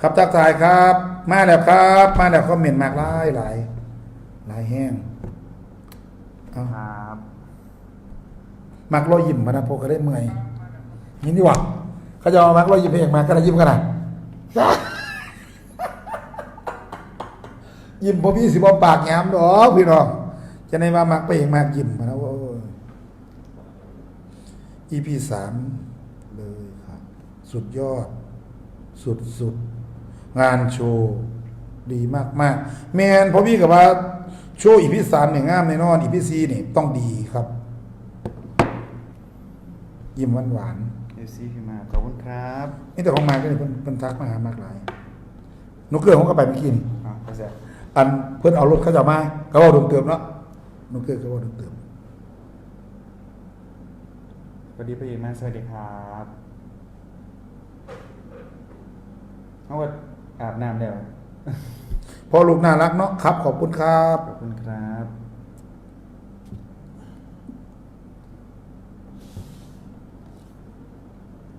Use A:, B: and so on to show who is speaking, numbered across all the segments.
A: ครับทักทายครับ มาแล้วครับ มาแล้วคอมเมนต์มากหลายหลายหลายแห้งเอา
B: ครับ
A: มักรอยยิ้มมานะพวกก็ได้เมื่อยยินดีกว่าเขาจะเอามักรอยยิ้มเพลงมาก็ได้ยิ้มกันนะยิ้มพอพี่สิบอปากแง้มดอกพี่น้องจะในว่ามักเพลงมากยิ้มมานะโอ้ย EP สามเลยครับ สุดยอด สุดสุด งานโชว์ดีมากมากๆแมนเพราะพี่กับว่าโชว์อีพีสามเนี่ยงามแน่นอนอีพีสี่นี่ต้องดีครับ ยิ้มหวานหวาน
B: เอฟซีพี่มาขอบคุณครับ
A: ๆนี่แต่ของมาก็เลยเพิ่นเพิ่นทักมาหามากหลายนกเกลือของก็ไปเมื่อกี้นี่
B: อะก็จะ
A: อันเพิ่นเอารถเขาจะมาก็ว่าเติมๆเนาะนกเกลือก็ว่าเติม
B: สวัสดีพี่มาสวัสดีครับเอาว่า อาบน้ำแล้ว
A: ๆพอลูกน่ารักเนาะครับ ขอบคุณครับ
B: ขอบคุณครับ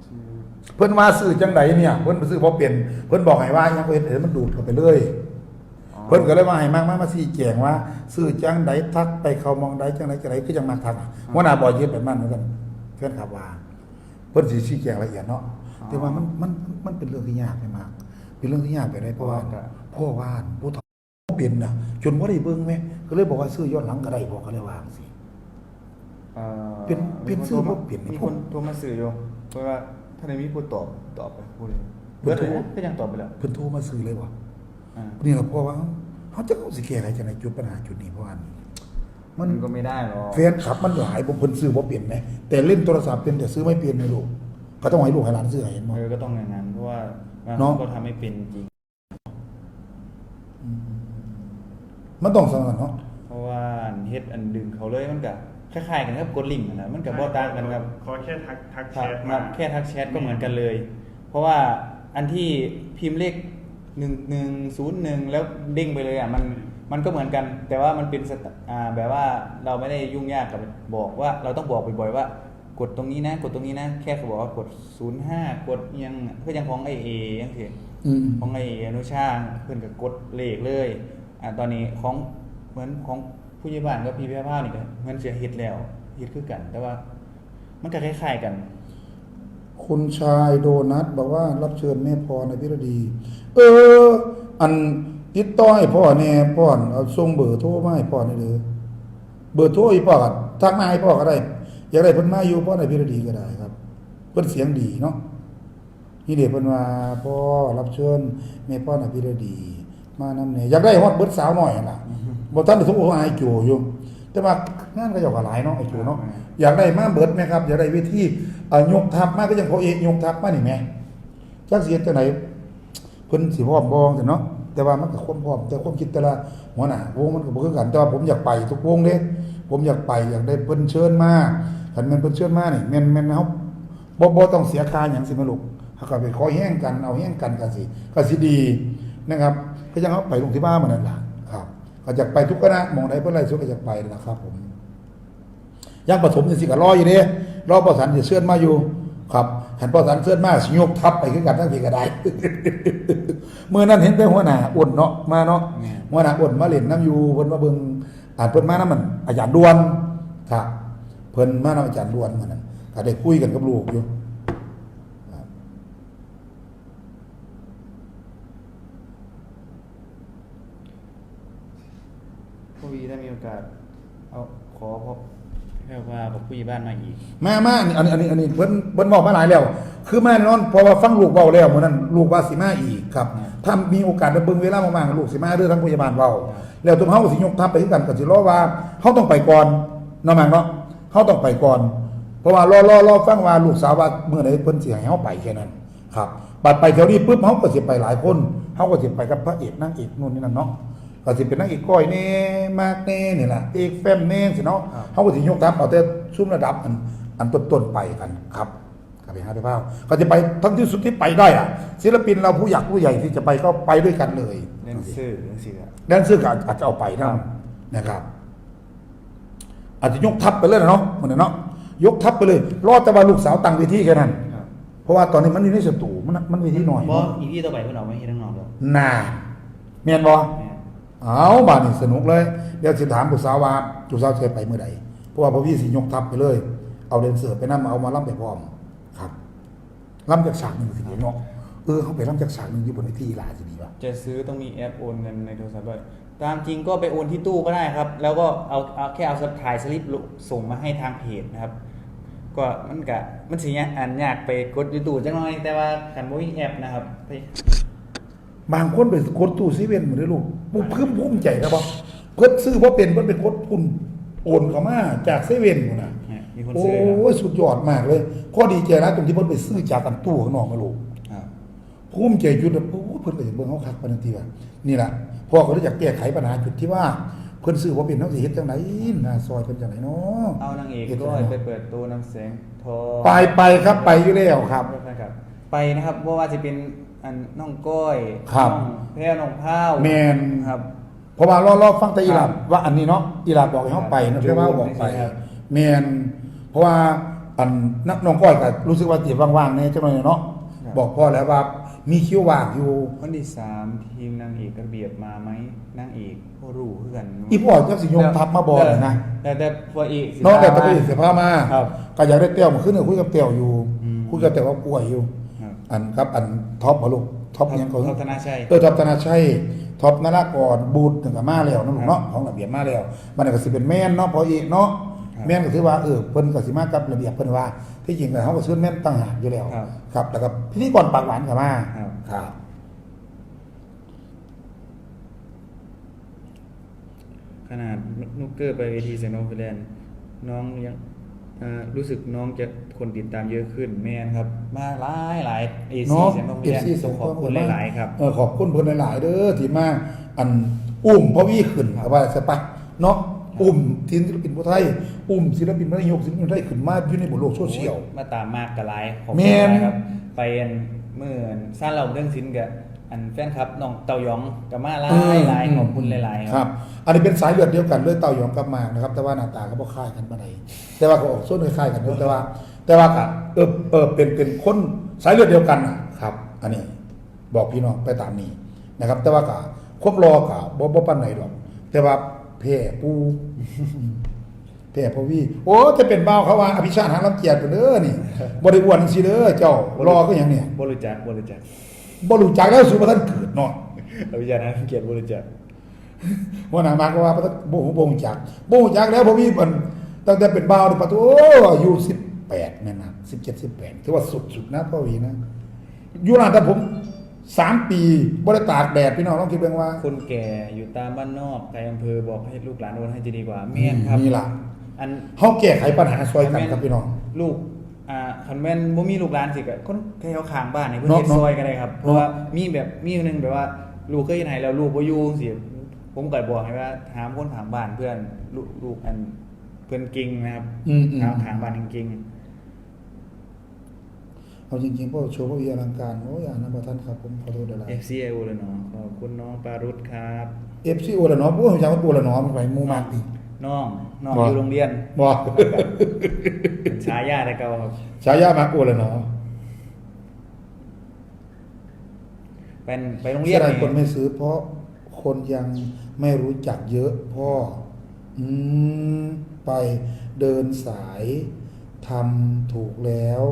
B: ชื่อ
A: เพิ่นมาซื้อจังไดเนี่ย เพิ่นไปซื้อบ่เป็นเพิ่นบอกให้ว่ายังเพิ่นเห็นมันดูดเข้าไปเลย
B: อ๋อ
A: เพิ่นก็เลยมาให้มากมามาชี้แจงว่าซื้อจังไดทักไปเขามองใดจังไดจังไดคือจังมาทักหัวหน้าบ่ยึดแบบนั้นเหมือนกันเพื่อนขับว่า เพิ่นสิชี้แจงละเอียดเนาะแต่ว่ามันมันมันเป็นเรื่องที่ยากไปมาก เป็นเรื่องที่ยากไปได้เพราะว่าพ่อว่านผู้เฒ่าบ่เป็นน่ะจนบ่ได้เบิ่งแม่ก็เลยบอกว่าซื้อย้อนหลังก็ได้บอกก็เลยว่าจังซี่
B: เอ่อ
A: เป็นเป็น
B: มีค
A: ชื่อ
B: โทร
A: บ่เปลี่ยน
B: มีคนโทรมาสื่ออยู่เพราะว่าถ้าในมีผู้ตอบตอบไปพูดเลย
A: เพิ่
B: เบิ
A: น
B: ร์ด
A: โทร
B: เลยนะก็ยังตอบไปแล้ว
A: เพิ่นโทรมาซื้อเลยว่า
B: อ่า
A: นี่ล่ะเพราะว่าเฮาจะเอาสิแก้ไขจังไดจุดปัญหาจุดนี้เพราะว่ามั
B: มันนก็ไม่ได้หรอก
A: แฟนคลับมันหลายผมเพิ่นซื้อบ่เปลี่ยนไหมแต่เล่นโทรศัพท์เป็นแต่ซื้อไม่เปลี่ยนไม่รู้ก็ต้องให้ลูกให้หลานซื้อให้เห็นบ่
B: เออก็ต้องอย่างนั้นเพราะว่าบาง
A: เนาะ
B: คนก็ทำไม่เป็นจริง
A: มันต้องสำคัญเนาะ
B: เพราะว่าอันเฮ็ดอันดึงเขาเลยมันก็คล้ายๆกันครับกดลิงก์นั่นนะมันก็บ่ต่างกันครับ
C: ขอแค่ทักทักแช
B: ครับ
C: ท
B: ค
C: มา
B: รับแค่ทักแชทก็เหมือนกันเลย เพราะว่าอันที่พิมพ์เลขหนึ่งหนึ่งศูนย์หนึ่งแล้วเด้งไปเลยอะมันมันก็เหมือนกัน แต่ว่ามันเป็นสไตอ่าแบบว่าเราไม่ได้ยุ่งยากกับบอกว่าเราต้องบอกบ่อยๆว่า กดตรงนี้นะ กดตรงนี้นะ แค่เขาบอกว่ากดศูนย์ห้ากดอิหยังเพื่อยังของไอเอยังเสีย
A: อืม
B: ของไออนุชาเพื่อนก็กดเลขเลย อ่าตอนนี้ของเหมือนของผู้ใหญ่บ้านกับพี่แพ้ผ้านี่ก็เหมันเสียเฮ็ดแล้วเฮ็ดคือกัน แต่ว่ามันก็คล้ายๆกัน
A: คุณชายโดนัทบอกว่ารับเชิญแม่พรในพิรดี เออ อันติดต่อให้พ่อแน่พ่อเอาส่งเบอร์โทรมาให้พ่อนี่เด้อเบอร์โทรอีพ่อก็ทักมาให้พ่อก็ได้ อยากได้เพิ่นมาอยู่พ่อในพิรดีก็ได้ครับ เพิ่นเสียงดีเนาะนี่เด็กเพิ่นว่าพ่อรับเชิญแม่พ่อในพิรดี มานำแหน่อยากได้ฮอดเบิดสาวหน่อยนั่นล่ะบ่ทันได้ทุกโอ้ไอ้โจอยู่แต่ว่างานก็เจ้าก็หลายเนาะไอ้โจเนาะอยากได้มาเบิดไหมครับ อยากได้เวทีเอ่อยกทัพมาก็ยังพอเอกยกทัพมานี่แหมจักเสียจังไหนเพิ่นสิพร้อมบ่จังเนาะแต่ว่ามันก็ความพร้อมแต่ความคิดแต่ละหัวหน้าวงมันก็บ่คือกันแต่ว่าผมอยากไปทุกวงเด้ ผมอยากไปอยากได้เพิ่นเชิญมาคันแม่นเพิ่นเชิญมานี่แม่นแม่นเฮาบ่บ่ต้องเสียค่าหยังสิแม่ลูกเฮาก็ไปขอแห้งกันเอาแห้งกันก็สิก็สิดีนะครับก็ยังเฮาไปลงที่บ้านมื้อนั้นล่ะครับ ก็อยากไปทุกคณะหมองใดเพิ่นไล่สุดก็อยากไปนะครับ ผมยังปฐมยังสิกะรออยู่เด้รอประสันจะเชื่อนมาอยู่ครับหันประสันเชื่อนมาสิยกทับไปคือกันทั้งทีก็ได้ เมื่อนั้นเห็นแต่หัวหน้าอ้วนเนาะมาเนาะ
B: แม่
A: หัวหน้าอ้วนมาเล่นน้ำอยู่เพิ่นมาเบิ่ง อ่านเพิ่นมานํมันอาจารย์ดวนครับ เพิ่นมานํอาจารย์ดวนมื้อนั้นก็ได้คุยกันกับลูกอยู่ครับ
B: พวีได้มีโอกาสเอาขอพบแค่ว่ากับผู้ใหญ่บ้านมาอีก
A: มามานี่อันนี้อันนี้อันนี้เพิ่นเพิ่นบอกมาหลายแล้ว คือมาแน่นอนเพราะว่าฟังลูกเว้าแล้วมื้อนั้นลูกว่าสิมาอีกครับ
B: อืม
A: ถ้ามีโอกาสได้เบิ่งเวลามากๆลูกสิมาเด้อทั้งพยาบาลเว้า
B: ครับ
A: แล้วตัวเฮาก็สิยกทัพไปคือกันก็สิรอว่าเฮาต้องไปก่อนเนาะแม่งเนาะเฮาต้องไปก่อน เพราะว่ารอรอรอฟังว่าลูกสาวว่าเมื่อใดเพิ่นสิให้เฮาไปแค่นั้นครับบัดไปแถวนี้ปุ๊บเฮาก็สิไปหลายคนเฮาก็สิไปกับพระเอกนางเอกนู่นนี่นั่นเนาะก็สิเป็นนางเอกก้อยแน่มากแน่นี่ล่ะเอกแฟมแน่สิเนาะ
B: ครับ
A: เฮาก็สิยกทัพเอาแต่ซุ้มระดับอันอันต้นๆไปกันครับก็ไปหาได้เปล่าก็จะไปทั้งที่สุดที่ไปได้อะศิลปินเราผู้หยักผู้ใหญ่ที่จะไปก็ไปด้วยกันเลย
B: เล่นซื่อเล่นซื่ออะ
A: แดนเซอร์ก็อาจจะเอาไปนั่น
B: ครับ
A: นะครับ อาจจะยกทัพไปเลยนะเนาะเหมือนเนาะยกทัพไปเลย รอดแต่ว่าลูกสาวตั้งเวทีแค่นั้น
B: ครับ
A: เพราะว่าตอนนี้มันอยู่ในสตูมันมันเวทีหน่อย
B: บ่อีพีต่อไปเพิ่นเอามาเฮ็ดข้างนอกแล้ว
A: น่าแม่นบ่
B: แม่น
A: เอาบาดนี่สนุกเลย เดี๋ยวสิถามผู้สาวว่าผู้สาวจะไปเมื่อใดเพราะว่าพอพี่สิยกทัพไปเลย เอาเดนเซอร์ไปนํเอามาล่ำไปพร้อม ครับล่ำจากฉากหนึงสิเดี๋ยวเนาะ เออเขาไปล่ำจากฉากหนึงอยู่บนเวทีหลายสิดีป่ะ
B: จะซื้อต้องมีแอปโอนเงินในโทรศัพท์ด้วยตามจริงก็ไปโอนที่ตู้ก็ได้ครับ แล้วก็เอาเอาแค่เอาถ่ายสลิปลงส่งมาให้ทางเพจนะครับ ก็มันกะมันสิยากอันยากไปกดอยู่ตู้จังหน่อย แต่ว่าคันบ่มีแอปนะครับไป
A: บางคนไปกดตู้ซีเว่นหมดเลยลูกปุ๊บเพิ่มภูมิใจนะบ่เพิ่นซื้อบ่เป็นเพิ่นเป็นกดทุนโอนเข้ามาจากเซเว่นพุ่นน่ะ
B: เนี่ยมีคน
A: โอ้
B: ซื้อเลย
A: ยสุดยอดมากเลยข้อดีใจนะตรงที่เพิ่นไปซื้อจากกันตู้ข้างนอกมาลูก
B: ครับ
A: ภูมิใจจุดโอ้เพิ่นก็สิเบิ่งเฮาคักปานนั้นทีว่านี่ล่ะพ่อก็เลยอยากแก้ไขปัญหาจุดที่ว่าเพิ่นซื้อบ่เป็นเฮาสิเฮ็ดจังไดน่าซอยเพิ่นจังไดเนาะ
B: เอานางเอก
A: ฮ็ด
B: ก็
A: จัง
B: ไป
A: ใดเนาะ
B: เปิดตัวน้ำแสงทอ
A: ไปไปครับไปอยู่แล้วครับ
B: ครับไปนะครับเพราะว่าจะเป็นอันน้องก้อย
A: ครับ
B: น้องแพรน้องพร้าว
A: แม่น
B: ครับ
A: เพราะว่ารอรอฟังแต่อีหลา
B: ครับ
A: ว่าอันนี้เนาะอีหลาบอกให้เฮาไป
B: ครั
A: นะ
B: บ
A: เพื่อว่าบอกไป
B: ครับ
A: แม่นเพราะว่าอันนักน้องก้อยก็รู้สึกว่าจิตว่างๆแน่จังหน่อยเนาะ
B: ครับ
A: บอกพ่อแล้วว่า มีคิวว่างอยู่
B: วันที่สามทีมนางเอกระเบียบมาไหมนางเอกก็รู้เพื่อน
A: อีพ่อจักสิยงทัพมาบอกนะ
B: แต่แต่พอเอกสิ
A: น้องแต่
B: พา
A: ตะกี้เสียผ้ามา
B: ครับ
A: ก็อยากได้เตี้ยวมาขึ้นคุยกับเตี้ยวอยู่
B: อืม
A: คุยกับเตี้ยวว่าป่วยอยู่
B: ครับ
A: อันครับอันท็อปมาลูกท็อปยังก็
B: ท็อปธนาชัย
A: เออท็อปธนาชัยท็อปนารากรบูดถึงกับมาแล้วนะลูกเนาะของระเบียบมาแล้ว มันก็สิเป็นแม่นเนาะพอเอกเนาะ
B: ครับ
A: แม่นก็ถือว่าเออเพิ่นก็สิมากับระเบียบเพิ่นว่าที่จริงแล้วเขาก็ซื้อแม่นต่างหากอยู่แล้ว
B: ครับ
A: ครับแล้วก็พิธีกรปากหวานก็มา
B: ครับ
A: ครับ
B: ขนาดนุกเกอร์ไปเวทีเซนโนฟิแลนด์น้องยังอ่ารู้สึกน้องจะคนติดตามเยอะขึ้นแมนครับ มาหลายหลายเอซี
A: เนาะ
B: เซนโนฟิ
A: เอ
B: แลน
A: ฟซี
B: ด์
A: ส
B: ข
A: ง
B: อบคุณหลายๆครับ
A: เออขอบคุณเพิ่นหลาย ๆ เด้อที่มาอันอุ้มพ่อวี่ขึ้นเอาว่าใช่ปะเนาะ อุ้มทีมศิลปินผู้ไทย อุ้มศิลปินมรยกศิลปินผู้ไทยขึ้นมาอยู่ในบนโลกโซเชียล
B: มาตามมากกะไลขอบ
A: แม่
B: คุณ
A: น
B: หลายครับ ไปอันเมื่อสร้างเราเรื่องสินกับอันแฟนครับน้องเตาหยองกับมาหลายหลายขอบคุณหลายๆ
A: ครับ อันนี้เป็นสายเลือดเดียวกันเลยเต่าหยองกับหมากนะครับ แต่ว่าหน้าตาก็บ่คล้ายกันปานใดแต่ว่าก็ออกส่วนคล้ายๆกันเด้อแต่ว่า แต่ว่าก็เออเออเป็นเป็นคนสายเลือดเดียวกันนะครับ อันนี้บอกพี่น้องไปตามนี้นะครับ แต่ว่าก็ควบรอก็บ่บ่ปานไหนดอกแต่ว่าแพ้ปู แพ้พอวี่โอ้จะเป็นเบ้าเขาว่าอภิชาติหางลำเกียรติเด้อนี่บ่ได้อ้วนสิเด้อเจ้ารอก็อย่างเนี่ย
B: บริจาคบริจาค
A: บ่รู้จักแล้วสุบ่ทันเกิดเนาะ
B: อภิจารณ์เกียรติบริจาค
A: ว่าหนามาก็ว่าพระโบโบงจักโบงจักแล้วพอมีมันตั้งแต่เป็นบ่าวในประตูอายุสิบแปดนั่นนะสิบเจ็ดสิบแปดถือว่าสุดสุดๆนะพ่อวีนะอยู่ร้านแต่ผม สามปีบริตากแดดพี่น้องต้องคิดเบิ่งว่า
B: คนแก่อยู่ตามบ้านนอกใครอำเภอบอกให้ลูกหลานโอนให้จะดีกว่าแม่นครับ
A: นี่ล่ะ
B: อัน
A: เขาแก้ไขปัญหาซอยกันครับพี่น้อง
B: ลูกอ่าคันแม่นบ่มีลูกหลานสิก็คนแค่เขาข้างบ้านให้เพิ่น
A: เนาะ
B: เฮ็ด
A: เนาะ
B: ซอยก็ได้ครับเพราะว่ามีแบบมีอยู่หนึงแบบว่าลูกเคยเฮ็ดให้แล้วลูกบ่อยู่สิผมก็บอกให้ว่าหามคนข้างบ้านเพื่อนลูกลูกอันเพื่อนเก่งนะครับ
A: อืมอืม
B: หาข้างบ้านเก่ง
A: เอาจริงๆพ่อโชว์พ่อวีอลังการโอ้ยอ่านนะประท่านครับผมขอโทษด้วยละ
B: ๆ FCIO เลยเนาะขอบคุณน้องปารุตครับ
A: เอฟซีโอละเนาะพูดถึงว่าปูละเนาะมันไปหมูมากดิ
B: น้องน้อง
A: บ่
B: อยู่โรงเรียน
A: บ่
B: ฉายาแต่เก่าครับ
A: ฉายามากโอละเนาะ
B: เป็นไปโรงเรีย
A: เสี
B: น
A: ยดาย
B: นี่
A: คนไม่ซื้อ เพราะคนยังไม่รู้จักเยอะพ่ออืมไปเดินสายทำถูกแล้ว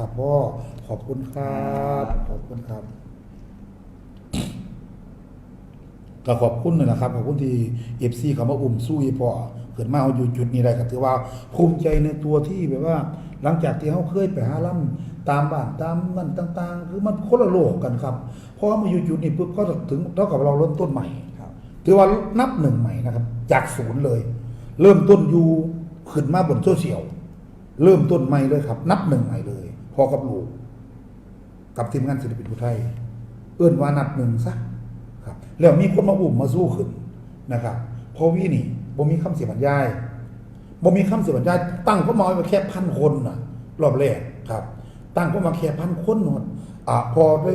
A: ครับพ่อขอบคุณครับ ขอบคุณครับก็ขอบคุณเลยนะครับขอบคุณที่เอฟซีเขามาอุ้มสู้อีพ่อเกิดมาเขาอยู่จุดนี้ได้ก็ถือว่าภูมิใจในตัวที่แบบว่า หลังจากที่เขาเคยไปหาล่ำตามบ้านตามนั่นต่าง ๆ คือมันคนละโลกกันครับพอมาอยู่จุดนี้ปุ๊บก็ถึงเท่ากับเราเริ่มต้นใหม่
B: ครับ
A: ถือว่านับหนึ่งใหม่นะครับ จากศูนย์เลย เริ่มต้นอยู่ขึ้นมาบนโซเชียลเริ่มต้นใหม่เลยครับ นับหนึ่งใหม่เลย พอกับลูกกับทีมงานศิลปินผู้ไทย เอื้อนว่านับหนึ่งซะครับ แล้วมีคนมาอุ้มมาสู้ขึ้นนะครับพอวินี่บ่มีคำเสียบรรยายบ่มีคำเสียบรรยายตั้งเข้ามาไว้แค่พันคนนะรอบแรกครับ ตั้งเข้ามาแค่พันคนหมดอ่าพอได้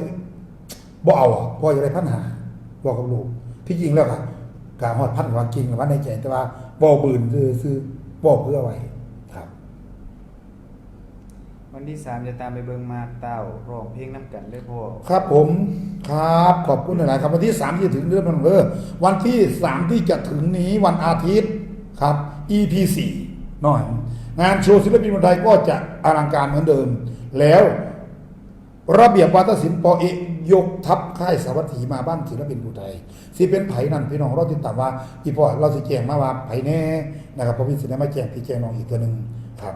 A: บ่เอาอะพอจะได้พันหาบอกกับลูกที่จริงแล้วค่ะกาฮอดพันกว่ากินกับว่าในใจแต่ว่าบ่บืนซื้อซื้อบ่เพื่อไว้ครับ
B: ม วันที่สามจะตามไปเบิงมากเต้าร้องเพลงน้ำกันเลยพ่อ
A: ครับผมครับขอบคุณหลายๆครับวันที่สามที่จะถึงเดือนมันเออวันที่สามที่จะถึงนี้วันอาทิตย์ครับ EP สี่หน่อย งานโชว์ศิลปินคนไทยก็จะอลังการเหมือนเดิม แล้วระเบียบวัฒนศิลป์ปอเอกยกทัพค่ายสวัตถีมาบ้านศิลปินผู้ไทยสิเป็นไผ่นั่นพี่น้องเราติดตามว่าอีพอเราสิแจงมาว่าไผ่แน่นะครับเพราะพี่สิได้มาแจงพี่แจงน้องอีกตัวหนึ่งครับ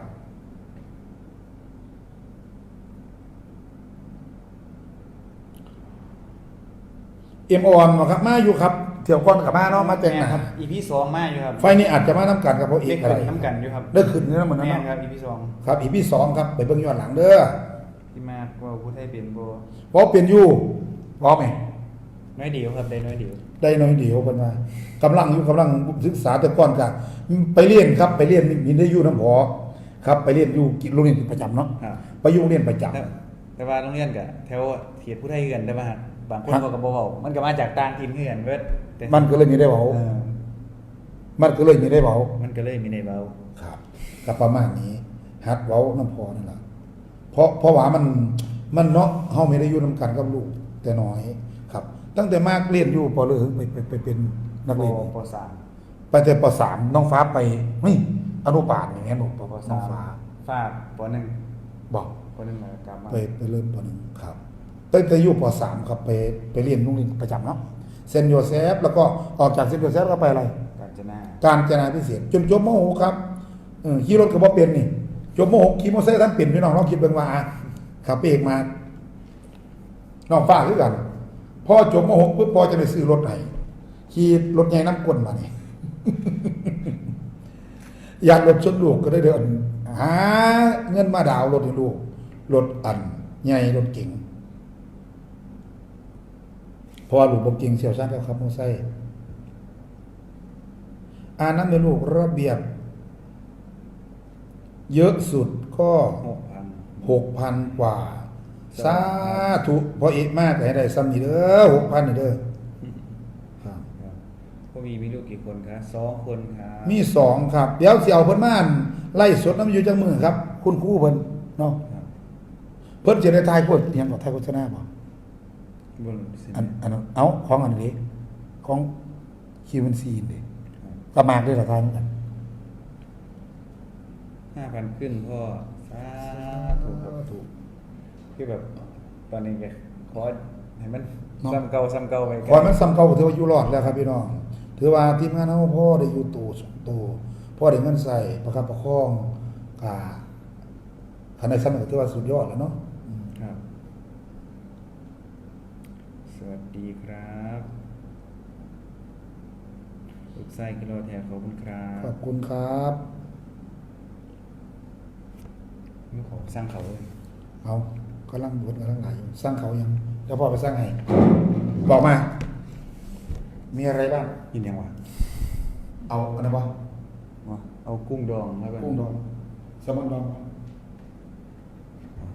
A: เอ็มออนมาครับมาอยู่ครับเที่ยวก่อนกับมาเนาะมาแต่งหนา
B: ครับ EP สองมาอยู่ครับ
A: ไฟนี้อาจจะมาน้ำกันครับเพราะเอ
B: เด็
A: ก
B: ก
A: อะไร
B: น้ำกันอยู่ครับ
A: เลิกขึ้นเนื้อเหมือนนั้น
B: แม่น
A: เนาะ
B: ครับ EP สอง
A: ครับอีพี่สองครับไปเบิ่งย้อนหลังเด้อ
B: ที่มากว่าผู้ไทยเป็นโบ
A: เพราะเปลี่ยนอยู่พร้อมไหม
B: น้อยเดียวครับได้น้อยเดียว
A: ได้น้อยเดียวเพิ่นว่ากำลังอยู่กำลังศึกษาแต่ก่อนกันไปเรียนครับไปเรียนมีได้อยู่น้ำพอครับไปเรียนอยู่โรงเรียนประจำเนาะ
B: ครับ
A: ไปอยู่โรงเรียนประจำ
B: แต่แต่ว่าโรงเรียนกับแถวเขตผู้ไทยเฮือนได้ป่ะฮะ บางคน
A: ครับ
B: เขาก็บอกว่ามันก็มาจากต่างถิ่นเฮือนเว้ยแต่
A: มันก็เลยมีได้เบา
B: เออ
A: มันก็เลยมีได้เบา
B: มันก็เลยมีในเบา
A: ครับก็ประมาณนี้ฮัดเว้าน้ำพอนั่นแหละเพราะเพราะว่ามันมันเนาะเฮาไม่ได้อยู่นํกันกับลูกแต่น้อย ครับ ตั้งแต่มากเรียนอยู่ปเลยไปไปไปเป็นนัก
B: ป
A: เรียน
B: ปสาม
A: ไปแต่ปสามน้องฟ้าไปนี่อนุบาลอย่างเงี้ยหนูป
B: ป
A: น้
B: สา
A: อง
B: ม
A: ฟ้า
B: ฟาดปหนึ่ง
A: บอก
B: ปหนึ่งมากลับมา
A: ไปไปเริ่มปหนึ่งครับ ตั้งแต่อยู่ปสามครับไปไปเรียนโรงเรียนประจำเนาะเซนต์โยเซฟแล้วก็ออกจากเซนต์โยเซฟก็ไปอะไร
B: กาญจนา
A: การจนาพิเศษจนจบม .6 ครับเออขี่รถก็บ่เป็นนี่จบม .6 ขี่มอเตอร์ไซค์ท่านเปลี่ยนพี่น้องลองคิดเบิ่งว่าอะขับเอกมาน้องฟ้าคือกันพอจบม .6 ปุ๊บพอจะได้ซื้อรถให้ขี่รถใหญ่น้ำก้นมานี่อยากรถชนลูกก็ได้เดินหาเงินมาดาวน์รถให้ลูกรถอันใหญ่รถเก๋งเพราะว่าลูกบ่เก่งเชี่ยวชาญแล้วครับมอเตอร์ไซค์อ่านน้ำในลูกระเบียบ เยอะสุดก็
B: หกพัน
A: หกพันกว่าสาธุพอเอกมากให้ได้ซ้ำนี่เด้อหกพันนี่เด้อครับ
B: ครับพ่อวีมีลูกกี่คนครับสองคนครับ
A: มีสองครับ เดี๋ยวเสี่ยวเพิ่นมาอั่นไล่สดน้ำอยู่จังมือครับ คุณครู่เพิ่นเนาะ
B: ครับ
A: เพิ่นจะได้ทายพูดเพียงกับไทยโฆษณาบ่
B: บนสิน
A: อันอันนั้นเอาของอันนี้ของคิวเอ็นซีนี่ประมาณด้วยละทายเหมือนกัน
B: ห้าพันขึ้นพ่อสาธุครับ
A: ถูก
B: คือแบบตอนนี้แกขอให้มันซ้ำเก่าซ้ำเก่าไป
A: ขอให้มันซ้ำเก่าถือว่าอยู่รอดแล้วครับพี่น้องถือว่าทีมงานเฮาพ่อได้อยู่ตู่สองตู่พ่อได้เงินใส่ประคับประคองกาภายในสมัยถือว่าสุดยอดแล้วเนาะอืม
B: ครับ สวัส ดีครับลูกไส้กิโลแทนขอบคุณครั
A: ข
B: บ
A: อบคุณครับ
B: นี่ขอสร้างเขาเลย
A: เอากำลังบวชกำลังหลายอยู่สร้างเขายังเดี๋ยวพ่อไปสร้างให้บอกมา มีอะไรบ้าง
B: ยินยังวะ
A: เอาอันนั้นบ่
B: วะเอากุ้งดองครับ
A: กุ้งดองแซลมอนดอง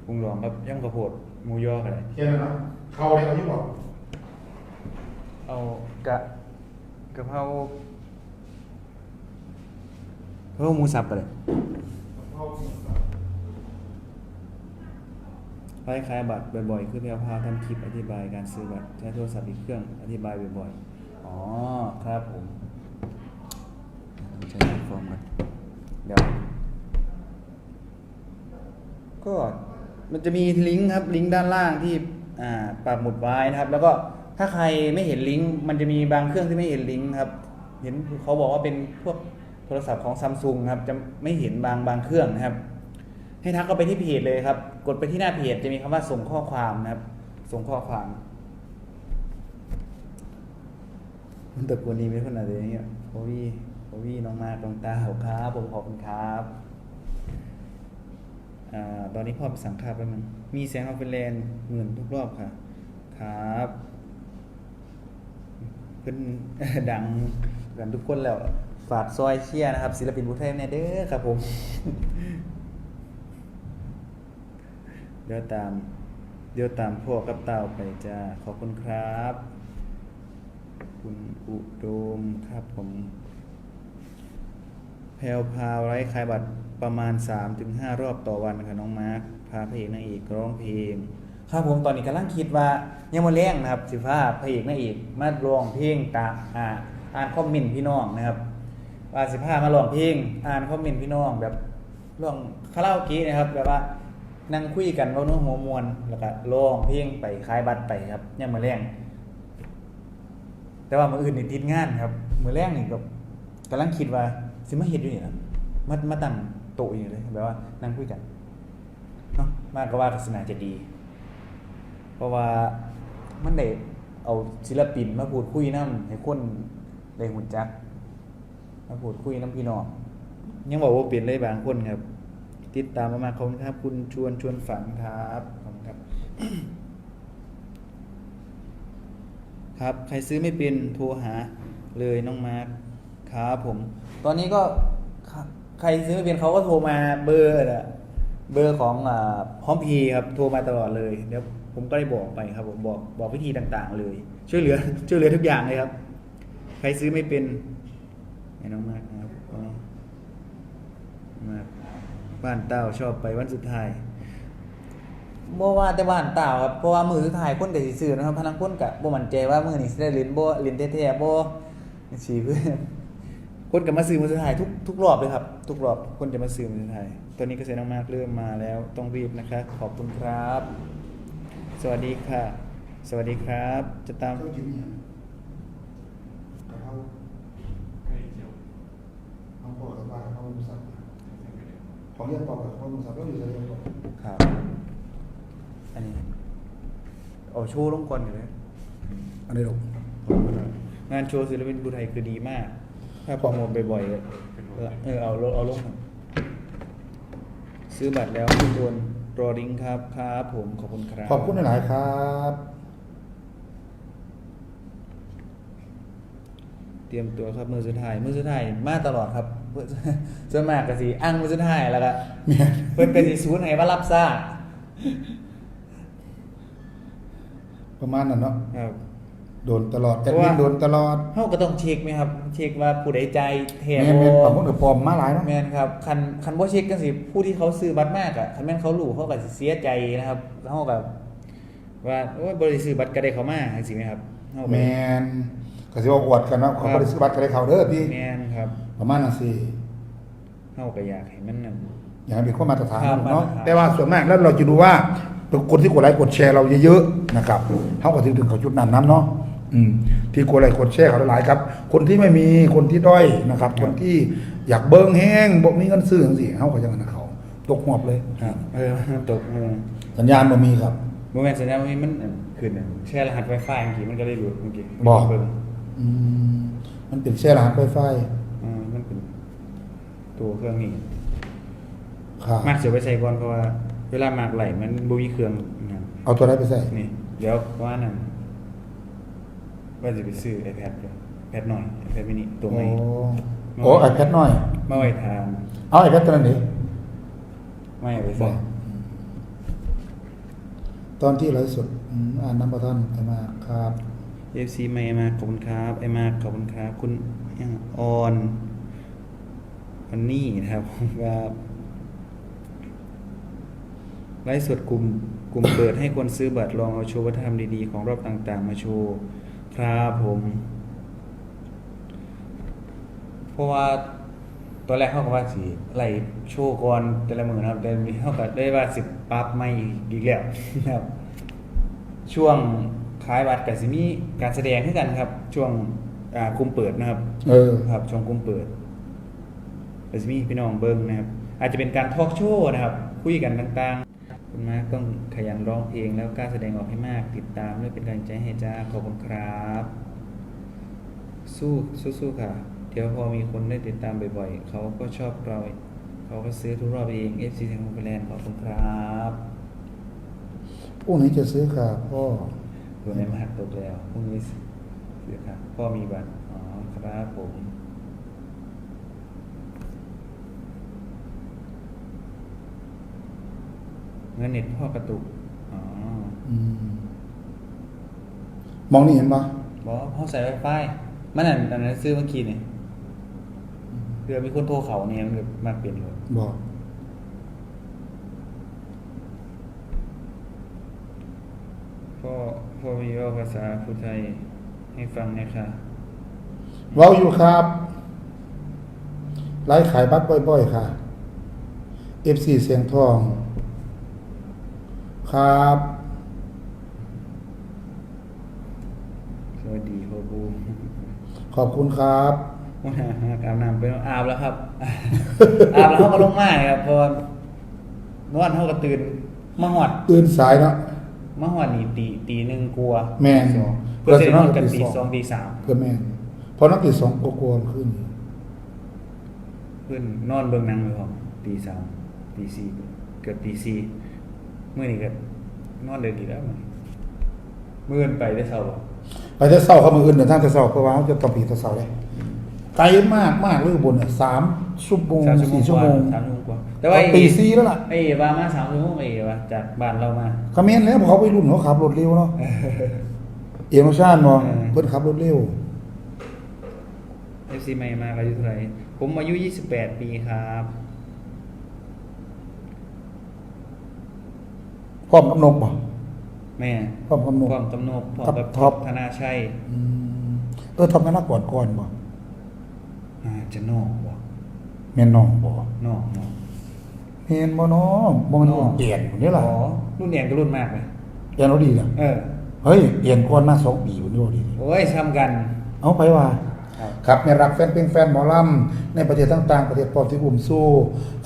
B: กุ้งดองครับย่ำข้าวโพดหมูยอกันเลย
A: เทียนนะเขาเลยเอาที่บอก
B: เอากะกะเพราเพิ่มหมูสับไปเลยคล้ายๆบัตรบ่อยๆ คือแพรวพาทำคลิปอธิบายการซื้อบัตรใช้โทรศัพท์อีกเครื่องอธิบายบ่อยๆ อ๋อ ครับผมต้องใช้แพลตฟอร์มกันเดี๋ยว ก็มันจะมีลิงก์ครับ ลิงก์ด้านล่างที่ อ่าปักหมุดไว้นะครับ แล้วก็ ถ้าใครไม่เห็นลิงก์มันจะมีบางเครื่องที่ไม่เห็นลิงก์ครับ เห็นเขาบอกว่าเป็นพวกโทรศัพท์ของซัมซุงครับจะไม่เห็นบางบางเครื่องนะครับ ให้ทักเข้าไปที่เพจเลยครับ กดไปที่หน้าเพจจะมีคำว่าส่งข้อความนะครับ ส่งข้อความมันตะกวนนี้ไม่ขนาดนี้เนี่ยโอวี่โอวี่น้องมากน้องตาขอบครับผมขอบคุณครับอ่าตอนนี้พ่อไปสังขาวแป๊บนึงมีเสียงเอาเป็นแลนเหมือนทุกรอบค่ะ ครับ พิ่นดังกันทุกคนแล้วฝากซอยเชียร์นะครับ ศิลปินผู้ไทยแน่เด้อครับผม เดี๋ยวตาม เดี๋ยวตามพ่อกับเต่าไปจ้าขอบคุณครับ คุณอุดมครับผมแพลวพาวไร้ขายบัตรประมาณ 3-5 รอบต่อวันค่ะน้องมาร์ค พาพระเอกนางเอกร้องเพลง ครับผมตอนนี้กำลังคิดว่ายังมาแรงนะครับสิพาพระเอกนางเอกมาร้องเพลงตามอ่าอ่านคอมเมนต์พี่น้องนะครับว่าสิพามาร้องเพลงอ่านคอมเมนต์พี่น้องแบบร้องคาราโอเกะนะครับแบบว่านั่งคุยกันเว้าน้อหัวมวลแล้วก็ร้องเพลงไปขายบัตรไปครับยังมาแรงแต่ว่ามืออื่นนี่ติดงานครับมือแรกนี่ก็กำลังคิดว่าสิมาเฮ็ดอยู่นี่นะมามาตั้งโต๊ะอยู่เลยแบบว่านั่งคุยกันเนาะมากก็ว่าศาสนาจะดี เพราะว่ามันได้เอาศิลปินมาพูดคุยนํให้คนได้หุ่นจักมาพูดคุยน้ำพี่น้องยังบอกว่าเปลี่ยนเลยบางคนครับ ติดตามมามาขอบคุณครับ คุณชวนชวนฝันครับขอบคุณครับ ครับ ใครซื้อไม่เป็นโทรหาเลยน้องมาร์คครับผม ตอนนี้ก็ใครซื้อไม่เป็นเขาก็โทรมาเบอร์นะเบอร์ของอ่าพร้อมพีครับ โทรมาตลอดเลยเดี๋ยว ผมก็ได้บอกไปครับผมบอกบอกวิธีต่างๆ เลย ช่วยเหลือ ช่วยเหลือทุกอย่างเลยครับ ใครซื้อไม่เป็นให้น้องมาร์คนะครับอ๋อมาร์คบ้านเต้าชอบไปวันสุดท้ายบ่ว่าแต่บ้านตาวครับเพราะว่ามือสุดท้ายคนก็สิซื้อนะครับพนักคนก็บ่มั่นใจว่ามื้อนี้สิได้เล่นบ่เล่นแท้ๆบ่สิเพื่อนคนก็มาซื้อมือสุดท้ายทุกทุกรอบเลยครับ ทุกรอบคนจะมาซื้อมือสุดท้ายตอนนี้เกษตรมากๆเริ่มมาแล้วต้องรีบนะคะขอบคุณครับ สวัสดีค่ะ สวัสดีครับ จะตาม
A: เจ้าจิ้มเนี่ยกะเพรา
C: ไข่เจียว
A: น้องปอกับปลากะเพราหมูสับของเรียกปอกกับกะเพราหมูสับแล้วอยู่ทะเลปอก
B: ครับ อันนี้เอาโชว์ลงก่อนอยู่เลย
A: อันนี้ลูก
B: งานโชว์ศิลปินบูไทยคือดีมาก ถ้าโปรโมทบ่อยๆเออเออเอาลงเอาลงหน่อยซื้อบัตรแล้วทุกคน รอริงครับครับผมขอบคุณครับ
A: ขอบคุณหลาย ๆ ครับ
B: เตรียมตัวครับมือสุดท้ายมือสุดท้ายมาตลอดครับมื้อส่วนมากก็สิอ้างมือสุดท้ายแล้วก็
A: แม่น
B: เพิ่นก็สิสูนให้ว่ารับทราบ
A: ประมาณนั้นเนาะ
B: ครับ
A: โดนตลอดแอด
B: เพราะ
A: มิ
B: ว่า
A: นโดนตลอด
B: เฮาก็ต้องเช็คไหมครับ เช็คว่าผู้ใดใจายแท้
A: แม่น
B: บ่
A: แม่นบางคนก็ปลอมมาหลายเนาะ
B: แม่นครับคันคันบ่เช็คจังสิผู้ที่เขาซื้อบัตรมากอะคันแม่นเขารู้เขาก็สิเสียใจนะครับเฮาก็ว่าโอ้ยบ่ได้ซื้อบัตรก็ได้เข้ามาจังซี่ไหมครับเฮาก็
A: แม่นก็สิว่าอวดกันว่าเขาบ่ได้ซื้อบัตรก็ได้เข้าเด้อพี่
B: แม่นครับ
A: ประมาณนั้นสิ
B: เฮาก็อยากให้มันนั่น
A: อย่างเป็นข้อมาตรฐาน
B: ครับ
A: เนาะ
B: มาตรฐาน
A: แต่ว่าส่วนมากแล้วเราจะดูว่าคนที่กดไลค์กดแชร์เราเยอะๆนะครับเขาก็ถึงถึงเขาจุดนั้นน้ำเนาะอืม ที่กดไลค์กดแชร์เขาหลายๆครับ คนที่ไม่มีคนที่ด้อยนะครับ คนที่อยากเบิ้งแห้งบอกมีเงินซื้อจังซี่เขาก็จะนั้นเขาตกหมอบเลย
B: ครับเออตกมือ
A: สัญญาณบ่มีครับ
B: บ่แม่นสัญญาณว่ามันอันขึ้นอันแชร์รหัส Wi-Fi เมื่อกี้มันก็เลยหลุดเมื่อกี้
A: บอก
B: เบิ่ง
A: อืมมันเป็นแช่รหัสไฟไฟ
B: อ่ามันเป็นตัวเครื่องนี้
A: ครับ
B: มากเสียไปใส่ก่อนเพราะว่าเวลามากไหลมันบ่มีเครื่องนั่น
A: เอาตัวไหนไปใส่
B: นี่เดี๋ยวว่านั่น ว่าจะไปซื้อ iPad เลย iPad หน่อย iPad mini ตัว
A: โอ้
B: ใหม่
A: โอ้ไอแพดน้อย
B: มาไว้ทาน
A: เอาไอแพดตัวนั้นดิ
B: ไม่เอาไป
A: บ
B: ใส่
A: อกตอนที่ไลฟ์สดอืมอ่านน้ำประท่านไปมาครับ
B: FC ไม่มาขอบคุณครับ ไอมาขอบคุณครับ คุณยังออนวันนี้นะครับผมครับไลฟ์สดกลุ่มกลุ่มเปิดให้คนซื้อบัตรลองเอาโชว์วัฒนธรรมดีๆ ของรอบต่างๆ มาโชว์ ครับผม เพราะว่าตอนแรกเขาก็ว่าสิไล่โชว์ก่อนแต่ละมือนะครับแต่มีเขาก็ได้ว่าสิปรับไม่อีกแล้วนะครับ ช่วงขายบัตรกับสิมีการแสดงขึ้นกันครับ ช่วงอ่ากลุ่มเปิดนะครับ
A: เออ
B: ครับ ช่วงกลุ่มเปิดกับสิมีพี่น้องเบิ้งนะครับ อาจจะเป็นการทอล์กโชว์นะครับ คุยกันต่างๆ คุณมาต้องขยันร้องเพลงแล้วกล้าแสดงออกให้มาก ติดตามด้วยเป็นกำลังใจให้จ้าขอบคุณครับ สู้สู้ๆค่ะ เดี๋ยวพอมีคนได้ติดตามบ่อยๆ เขาก็ชอบเราเขาก็ซื้อทุกรอบเอง FC ทางโคแลนด์ขอบคุณครับ
A: พรุ่งนี้จะซื้อค่ะพ่อ
B: ตัวในมหัดตกแล้วพรุ่งนี้ซื้อครับพ่อมีบัตรอ๋อครับผม เงินเน็ตพ่อกระตุกอ๋อ
A: อืมมองนี่เห็นปะ
B: บอกว่าพ่อใส่ไวไฟมันอันอันนั้นซื้อเมื่อกี้นี่เพื่อมีคนโทรเขาเนี่ยมันก็มาเปลี่ยนเลย
A: บอก
B: พ่อพ่อมีว่าภาษาพุทธไทยให้ฟังหนะคะ
A: เว้าอยู่ครับ ไลฟ์ขายบัตรบ่อยๆ ค่ะ FC เสียงทอง ครับ
B: สวัสดีพ่อบู
A: ขอบคุณครับ
B: ว่าอาบน้ำไปแล้วอาบแล้วครับ อาบแล้วเขาก็ลงมาครับเพราะว่านอนเขาก็ตื่นมาหอด
A: ตื่นสายเนาะ
B: มาหอดนี่ตีตีหนึ่งกลัว
A: แม่น
B: สองเพื่อจะนอนกันตีสองตีสาม
A: เพื่อแม่นพอนักติดสองกลัวๆขึ้น
B: เพื่อนนอนเบิ่งหนังเลยครับตีสามตีสี่เกือบตีสี่เมื่อนี้ก็ นอนเดินดีแล้วมันเมื่อนไปได้เท่าบ่
A: ไปแต่เศร้าเขามืออื่นเดินทางแต่เศร้าเพราะว่าเขาจะต้องปีแต่เศร้าเลยไกลมากมากเลยอุบนเนี่ยสามชั่วโมง
B: สาม
A: สี่ชั่วโมง
B: สามชั่วโมงกว่าแต่ว่าไอ้
A: ตีสี่แล้วล่ะ
B: ไอ้ว่ามาสามชั่วโมงไอ้ว่าจากบ้านเรามา
A: คอมเมนต์แล้วเพราะเขาไปรุ่นเขาขับรถเร็วเนาะเอียงชาติเนาะ
B: เออ
A: เพิ่นขับรถเร็ว
B: เอฟซีใหม่มาอายุเท่าไหร่ผมอายุยี่สิบแปดปีครับ
A: พร้อมกับนกบ่
B: แม่
A: พร้อมกับนก
B: ความกำนกพร้อม
A: กับ
B: กับ
A: ท็อป
B: ธนาชัย
A: อืมเออทำกันนักก่อนก่อนบ่
B: อ่าจะนอกบ่
A: แม่นน้องบ่
B: นอกนอก
A: แม่นบ่น้องบ่มันรุ่นเอียนคนนี้ล่ะ
B: อ๋อรุ่นเนียนก็รุ่นมากเลย
A: เอียนเอาดีล่ะ
B: เออ
A: เฮ้ยเอียนก่อนมาสองปีคนนี้บ่ดี
B: โอ้ยซ้ำกัน
A: เอาไปว่า
B: ครับ
A: ครับแม่รักแฟนเพลงแฟนหมอลำในประเทศต่างๆ ประเทศพร้อมที่อุ้มสู้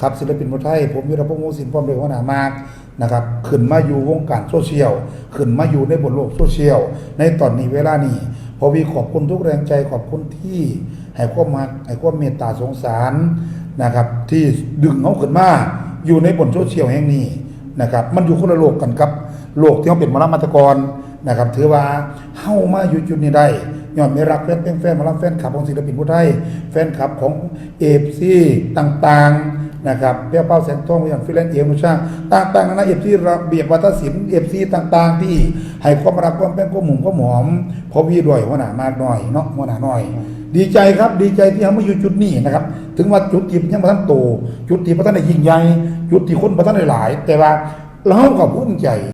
A: ครับศิลปินคนไทย ผมยุทธพงศ์วงศ์ศิลป์พร้อมด้วยหัวหน้ามาก นะครับขึ้นมาอยู่วงการโซเชียลขึ้นมาอยู่ในบนโลกโซเชียลในตอนนี้เวลานี้พอวีขอบคุณทุกแรงใจขอบคุณที่ให้ความมาให้ความเมตตาสงสารนะครับ ที่ดึงเขาขึ้นมาอยู่ในบนโซเชียลแห่งนี้นะครับ มันอยู่คนละโลกกันครับโลกที่เขาเป็นมอลำมาตกรนะครับ ถือว่าเฮามาอยู่จุดนี้ได้ยอดไม่รักแฟนเป็นแฟนมารับแฟนคลับของศิลปินผู้ไทยแฟนคลับของเอฟซีต่างๆ นะครับเปี้ยวเป้าแสงทองอย่างฟิลแลนซ์เอียมุชาต่างๆนะเอฟซีระเบียบวัฒนศิลป์เอฟซีต่างๆ ที่ให้ความรักความเป็นความหมุนความหอมพอวีด้วยหัวหน้ามากหน่อยเนาะหัวหน้าหน่อย ดีใจครับดีใจที่เขามาอยู่จุดนี้นะครับ ถึงว่าจุดที่ยังมาทันโต จุดที่พระท่านได้ยิ่งใหญ่จุดที่คนพระท่านได้หลาย แต่ว่าเราก็ภูมิใจ